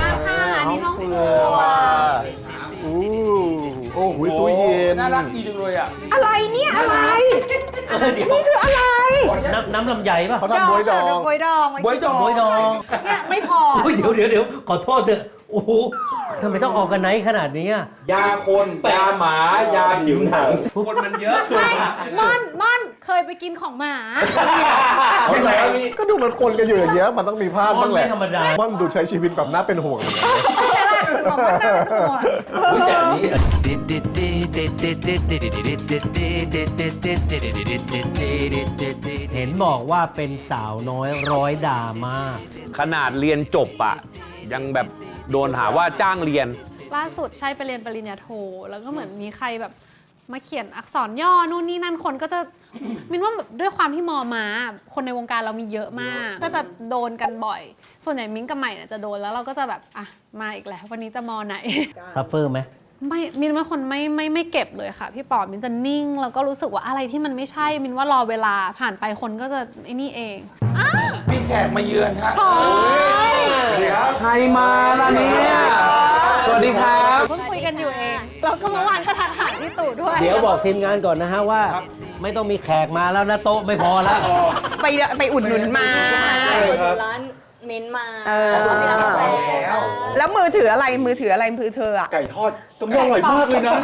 มาค่ะนี่ห้องครัวอู้โอ้โหตู้เย็นน่ารักดีจังเลยอะอะไรเนี่ยอะไรนี่คืออะไรน้ำน้ำลำไยป่ะเขาทำบวยดองบวยดองบวยดองบวยดองเนี่ยไม่พอโอ้ยเดี๋ยวเดี๋ยวเดี๋ยวขอโทษเถอะโอ้โหทำไมต้องออกกันไหนขนาดนี้ยาคนยาหมายาผิวหนังคนมันเยอะเกินม่อนม่อน เคยไปกินของหมาเอาไหนมีก็ดูมันปนกันอยู่อย่างเงี้ยมันต้องมีพลาดบ้างแหละไม่ธรรมดามันดูใช้ชีวิตแบบน่าเป็นห่วงบอกว่าน่าเป็นห่วงอุ้ยแต่อันนี้ เห็นบอกว่าเป็นสาวน้อยร้อยดราม่าขนาดเรียนจบอะยังแบบโดนหาว่าจ้างเรียน ล่าสุดใช่ไปเรียนปริญญาโท แล้วก็เหมือนมีใครแบบ มาเขียนอักษรย่อนู่นนี่นั่นคนก็จะ มินว่าแบบด้วยความที่มอมาคนในวงการเรามีเยอะมาก ก็จะโดนกันบ่อย ส่วนใหญ่มิ้งกับใหม่เนี่ยจะโดนแล้วเราก็จะแบบอะมาอีกแล้ววันนี้จะมอไหน ซัฟเฟอร์ไหม ไม่มินเป็นคนไม่ไม่ไม่เก็บเลยค่ะ พี่ปอมินจะนิ่ง แล้วก็รู้สึกว่าอะไรที่มันไม่ใช่ มินว่ารอเวลาผ่านไปคนก็จะไอ้นี่เองมีแขกมาเยือนฮะโถ่ใครมาล่ะเนี่ย สวัสดีครับ เพิ่งคุยกันอยู่เองแล้วก็เมื่อวานก็ทักหา พี่ตู่ด้วยเดี๋ยวบอกทีมงานก่อนนะฮะว่า ไม่ต้องมีแขกมาแล้วนะโต๊ะไม่พอแล้วไปไปอุดหนุนมาร้านเม้นมาเออเขามีร้านกาแฟแล้วมือถืออะไรมือถืออะไรมือเธออะ ไก่ทอดต้องอร่อยมากเลยนะ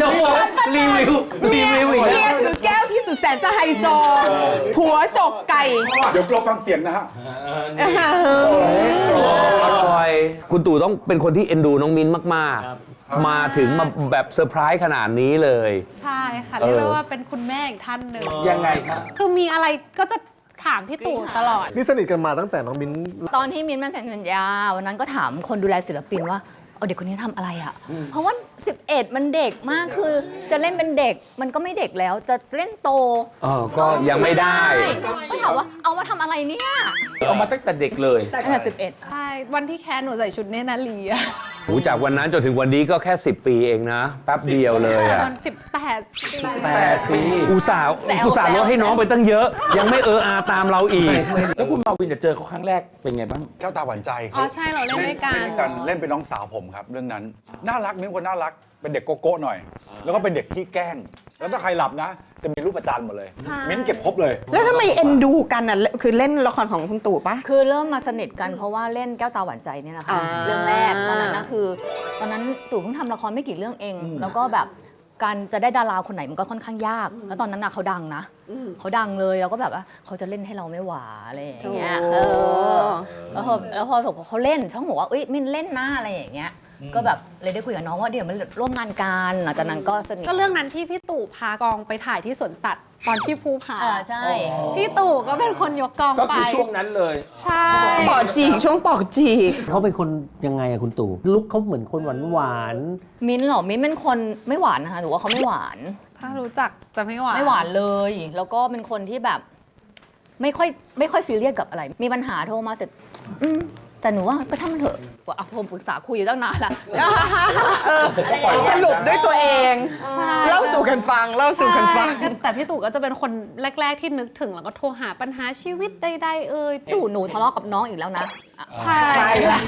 เจ้าของรีวิวรีวิวอีกเมีแล้ยวถือแก้วที่ สุดแสนจะไฮโซ ผัวจกไก่ เดี๋ยวเราฟังเสียงนะฮะอร่อย คุณตู่ต้องเป็นคนที่เอ็นดูน้องมิ้นมาก ๆ มาถึงมาแบบเซอร์ไพรส์ขนาดนี้เลย ใช่ค่ะ เรียกได้ว่าเป็นคุณแม่อีกท่านหนึ่งยังไงครับ คือมีอะไรก็จะถามพี่ตู่ตลอด นี่สนิทกันมาตั้งแต่น้องมิ้น ตอนที่มิ้นท์มันเซ็นสัญญาวันนั้นก็ถามคนดูแลศิลปินว่า เอาเด็กคนนี้ทำอะไรอะ เพราะว่า 11 มันเด็กมากคือ จะเล่นเป็นเด็กมันก็ไม่เด็กแล้ว จะเล่นโตเออก็ยังไม่ได้ ก็ถามว่าเอามาทำอะไรเนี่ยเอามาตั้งแต่เด็กเลย ตั้งแต่11 ใช่ วันที่แคนหนูใส่ชุดเนตรนาลีอะหูจากวันนั้นจนถึงวันนี้ก็แค่ 10 ปีเองนะ แป๊บเดียวเลยอะตอนสิบแปดแปดปีอุตส่าห์แซวอุตส่าห์ลดให้น้องไปตั้งเยอะ ยังไม่เอออาตามเราอีก แล้วคุณมาวินจะเจอเขาครั้งแรกเป็นไงบ้าง แก้วตาหวานใจอ๋อใช่เราเล่นด้วยกัน เล่นด้วยกันเล่นเป็นน้องสาวผมครับ เรื่องนั้น น่ารักมิ้นคนน่ารัก เป็นเด็กโกโก้หน่อย แล้วก็เป็นเด็กที่แกล้ง แล้วถ้าใครหลับนะ จะมีรูปประจานหมดเลย ใช่ มิ้นเก็บครบเลยแล้วทำไมเอ็นดูกันอะ คือเล่นละครของคุณตู่ปะ คือเริ่มมาสนิทกันเพราะว่าเล่นแก้วตาหวานใจเนี่ยแหละค่ะอ่า เรื่องแรกตอนนั้นนะคือ ตอนนั้นตู่เพิ่งทำละครไม่กี่เรื่องเอง แล้วก็แบบการจะได้ดาราคนไหนมันก็ค่อนข้างยาก แล้วตอนนั้นนะเขาดังนะเขาดังเลยเราก็แบบว่าเขาจะเล่นให้เราไม่หวาอะไรอย่างเงี้ยเออแล้วพอแล้วพอบอกว่าเขาเล่นช่องบอกว่าเอ้ยมินเล่นนะอะไรอย่างเงี้ย ก็แบบเลยได้คุยกับน้องว่าเดี๋ยวมันร่วมงานกันหลังจากนั้นก็สนิทก็เรื่องนั้นที่พี่ตู่พากองไปถ่ายที่สวนสัตว์ตอนที่ภูผาเออใช่ พี่ตู่ก็เป็นคนยกกองก็ไป คือช่วงนั้นเลย ใช่ปอกจีกช่วงปอกจีกเขาเป็นคนยังไงอะคุณตู่ลุกเขาเหมือนคนหวานหวานมิ้นท์เหรอมิ้นท์เป็นคนไม่หวานนะคะหรือว่าเขาไม่หวาน ถ้ารู้จักจะไม่หวานไม่หวานเลย แล้วก็เป็นคนที่แบบ ไม่ค่อยไม่ค่อยซีเรียสกับอะไร มีปัญหาโทรมาเสร็จอืม แต่หนูว่าก็ช่างมันเถอะว่าเอาโทรปรึกษาคุยอยู่ตั้งนานละเออสรุปด้วยตัวเอง เล่าสู่กันฟัง เล่าสู่กันฟัง ใช่แต่พี่ตู่ก็จะเป็นคนแรก ๆ ที่นึกถึงแล้วก็โทรหาปัญหาชีวิตใดๆเอ่ยตู่หนูทะเลาะกับน้องอีกแล้วนะอะใช่ ใช่ละ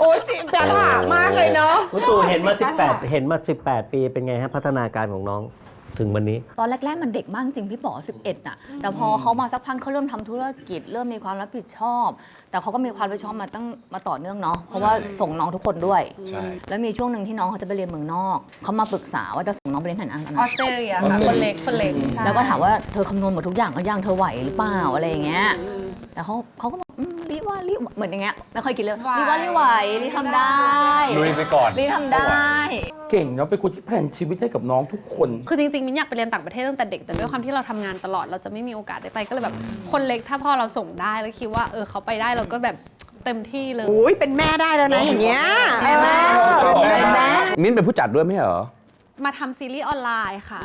โอ้ยจิดาถามากเลยเนาะๆคุณตู่เห็นมา 18 เห็นมา 18 ปีเป็นไงฮะพัฒนาการของน้อง ถึงวันนี้ ตอนแรก ๆ มันเด็กมากจริงพี่ป๋อ11น่ะ แต่พอเขามาสักพักเขาเริ่มทำธุรกิจ เริ่มมีความรับผิดชอบ แต่เขาก็มีความรับผิดชอบมาตั้งมาต่อเนื่องเนาะ เพราะว่าส่งน้องทุกคนด้วย ใช่ แล้วมีช่วงหนึ่งที่น้องเขาจะไปเรียนเมืองนอก เขามาปรึกษาว่าจะส่งน้องไปเรียนที่ไหนอันอนั้อนสเตรเลียค่ะคนเล็กคนเล็กใช่แล้วก็ถามว่าเธอคำนวณหมดทุกอย่างหรือยังเธอไหวหรือเปล่าอะไรอย่างเงี้ย แต่เขาเขาก็บอกอืมรี ว่ารีเหมือนอย่างเงี้ยไม่ค่อยคิดเลยรีว่ารีไหวรีทำได้ลุยไปก่อนรีทำได้ เก่งเนาะเป็นคนที่แพลนชีวิตให้กับน้องทุกคน คือจริงๆ มินอยากไปเรียนต่างประเทศตั้งแต่เด็ก แต่ด้วยความที่เราทำงานตลอดเราจะไม่มีโอกาสได้ไปก็เลยแบบ คนเล็กถ้าพ่อเราส่งได้แล้วคิดว่าเออเขาไปได้เราก็แบบเต็มที่เลย โอ้ยเป็นแม่ได้แล้วนะอย่างเงี้ยเออเห็นไหมมิ้นเป็นผู้จัดด้วยไม่เหรอ มาทำซีรีส์ออนไลน์ค่ะ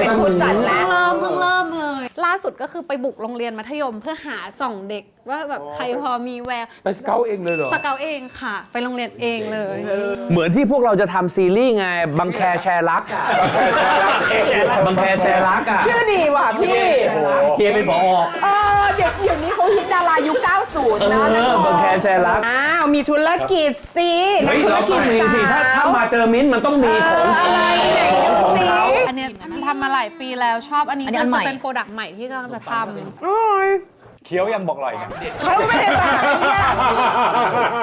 เป็นผู้จัดเพิ่แล้งวเริ่มเพิ่งเริ่มเลย ล่าสุดก็คือไปบุกโรงเรียนมัธยมเพื่อหาส่องเด็กว่าแบบใครพอมีแววไปสเกลเองเลยเหรอ สเกาเองค่ะ ไปโรงเรียนเองเลย เหมือนที่พวกเราจะทำซีรีส์ไง บังแคแชร์รักอะบังแคแชร์รักอะชื่อดีว่ะพี่ เฮียเป็นผอเออเดี๋ยวเดี๋ยวนี้เขาฮิตดารายุค 90เอนะนักอร้องบังแคแชร์รักอ้าวมีธุรกิจสินัเฮ้กยธุรเรากิต้อจงมีสิถ้าถ้าสาวมาเจอมิ้นท์มันต้องมีของอะไรไหนดูสิ อันเนี้ย ทำมาหลายปีแล้วชอบอันนี้อันนี้อันใหม่ จะเป็นโปรดักต์ใหม่ที่กำลังจะทำโอ้ยเคี้ยวยังบอกอร่อยเนี่ยเข้าไปในปากเนี่ย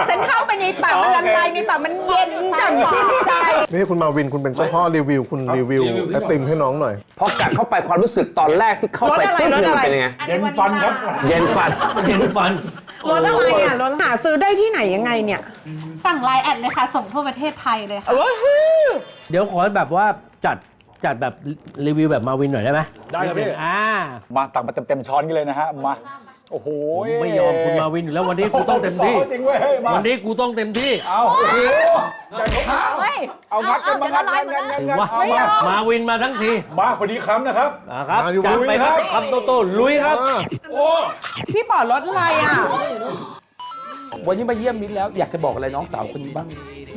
ฉันเข้าไปในปากมันละลายในปากมันเย็นจังชื่นใจ นี่คุณมาวินคุณเป็นเจ้าพ่อรีวิว คุณรีวิวไอติมให้น้องหน่อย พอกัดเข้าไปความรู้สึกตอนแรกที่เข้าไปรสอะไรตึ้งรสหนึ่งอะไร เป็นยังไง อันเย็นี้นวานิลฟันลาครับเย็นฟัน เห็นฟันรถอะไรอะรถหาซื้อได้ที่ไหนยังไงเนี่ยสั่งไลน์แอดเลยค่ะ ส่งทั่วประเทศไทยเลยค่ะ โอ้โห เดี๋ยวขอแบบว่าจัด จัดแบบรีวิวแบบมาวินหน่อยได้ไหมได้ครับพี่ อ่ามาตักมาเต็มๆช้อนกันเลยนะฮะมาโอ้โหผมไม่ยอมคุณมาวินอยู่แล้ววันนี้กูต้องเต็มที่อาจริงเว้ยมาวันนี้กูต้องเต็มที่เอาโอ้โหอย่าเขาเฮ้ยเอางัดกันมาเดี๋ยวงัละดลายงัดหมดงัดแล้ว งัดถือว่าเอามามาวินมาทั้งทีมาพอดีคำนะครับ นะครับมาดิจัดไปครับลุยครับ คำโตๆลุยครับ โอ้พี่ป๋อรถอะไรอะ วันนี้มาเยี่ยมมิ้นท์แล้วอยากจะบอกอะไรน้องสาวคนนี้บ้าง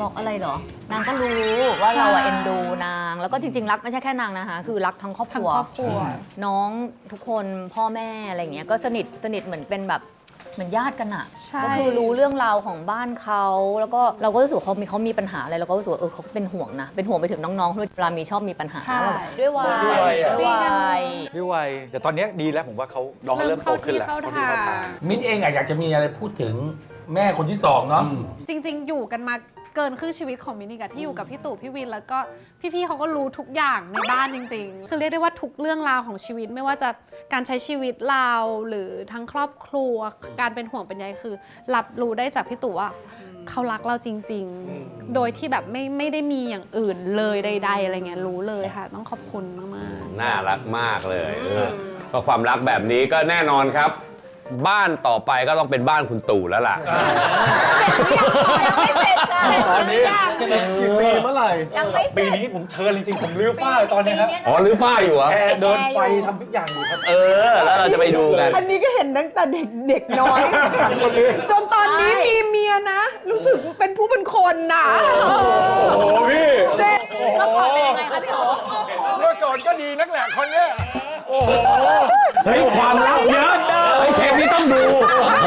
บอกอะไรเหรอ นางก็รู้ว่าเราอะเอ็นดูนาง แล้วก็จริง ๆ รักไม่ใช่แค่นางนะคะ คือรักทั้งครอบคทั้งรัว ครอบครัว น้องทุกคนพ่อแม่อะไรอย่างเงี้ยก็สนิทสนิทเหมือนเป็นแบบเหมือนญาติกันอะใช่ ก็คือรู้เรื่องราวของบ้านเขา แล้วก็เราก็รู้สึกว่าเขามีเขามีปัญหาอะไรเราก็รู้สึกว่าเออเขาเป็นห่วงนะ เป็นห่วงไปถึงน้องๆด้วยเวลามีชอบมีปัญหาใช่ว่าแบบด้วยวัยด้วยอะ ด้วยวัยพี่วัยแต่ตอนนี้ดีแล้วผมว่าเขาน้องเขาเริ่เริ่มมโตเข้าขึ้นที่แล้วเข้าเข้าที่ทาเข้าทางงมิ้นท์เองอะอยากจะมีอะไรพูดถึงแม่คนที่สองเนาะ จริง ๆ อยู่กันมา เกินครึ่งชีวิตของมินนี่กับที่อยู่กับพี่ตู่พี่วิน แล้วก็พี่ๆเขาก็รู้ทุกอย่างในบ้านจริง ๆ คือเรียกได้ว่าทุกเรื่องราวของชีวิตไม่ว่าจะการใช้ชีวิตเราหรือทั้งครอบครัว การเป็นห่วงเป็นใยคือ รับรู้ได้จากพี่ตู่ว่าเขารักเราจริง ๆ โดยที่แบบไม่ไม่ได้มีอย่างอื่นเลยใด ๆ อะไรเงี้ยรู้เลยค่ะ ต้องขอบคุณมากๆ น่ารักมากเลยเออก็ความรักแบบนี้ก็แน่นอนครับ บ้านต่อไปก็ต้องเป็นบ้านคุณตู่แล้วล่ะยังไม่เสร็จจ้ะ ตอนนี้กี่ปีเมื่อไหร่ ยังไม่เสปีร็จ นี้ผมเชิญจริงๆผมรื้อฝ้าเลยตอนนี้ครับอ๋อหรือป้าอยู่เหรอ แอร์เดินไฟทำทุกอย่างอยู่ครับ เออ แล้วเราจะไปดูกัน อันนี้ก็เห็นตั้งแต่เด็กเด็กน้อย จนตอนนี้มีเมียนะ รู้สึกเป็นผู้เป็นคนนะโอ้โหพี่เมื่อก่อนเป็นยังไงคะพี่โอ เมื่อก่อนก็ดีนักแหละคนเนี้ยโอ้โห เฮ้ยความลับเยอะเฮ้ยเทปนี้ต้องดู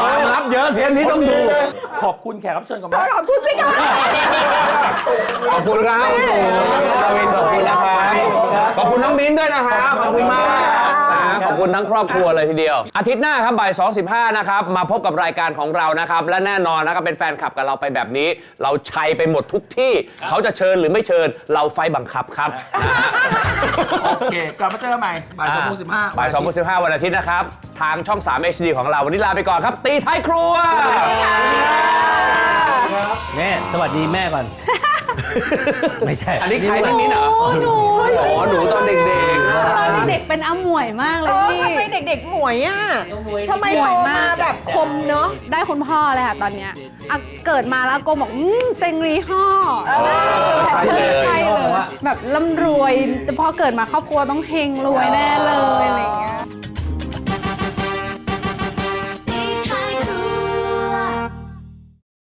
ความลับ เยอะเทปนี้ต้องดู ขอบคุณแขกรับเชิญของขเราอบคุณสิคะขอบคุณครับคุณตู่ดาวินขอบคุณนะครับขอบคุณน้องมิ้นท์ด้วยนะฮะขอบคุณมาก นะขอบคุณทั้งครอบครัวเลยทีเดียว อาทิตย์หน้าครับบ่าย 2.15 นะครับมาพบกับรายการของเรานะครับ และแน่นอนนะครับเป็นแฟนคลับกับเราไปแบบนี้ เราชัยไปหมดทุกที่ เขาจะเชิญหรือไม่เชิญ เราไฟบังคับครับโอเคกลับมาเจอกันใหม่บ่ายสองโมงสิบห้าบ่าย2โมง15วันอาทิตย์นะครับ ทางช่อง 3 HD ของเราวันนี้ลาไปก่อนครับ ตีท้ายครัวแม่สวัสดีแม่ก่อน ไม่ใช่ อันนี้ใครนี่มิ้นท์เหรอหนูอ๋อหนูตอนเด็ก ตอนเด็กๆเป็นอ้ำหมวยมากเลเอยอพี่ทำไมเด็กๆหมวยอะทำไมโตมาแบบคมเนาะ ได้คุณพ่อเลยค่ะตอนเนี้ยอะเกิดมาแล้วอากงบอกอืมเซงรีห่อใช่เลย ใช่เลยแบบร่ำรวยแต่พอเกิดมาครอบครัวต้องเฮงรวยแน่เลยอะไรอย่างเงี้ยๆ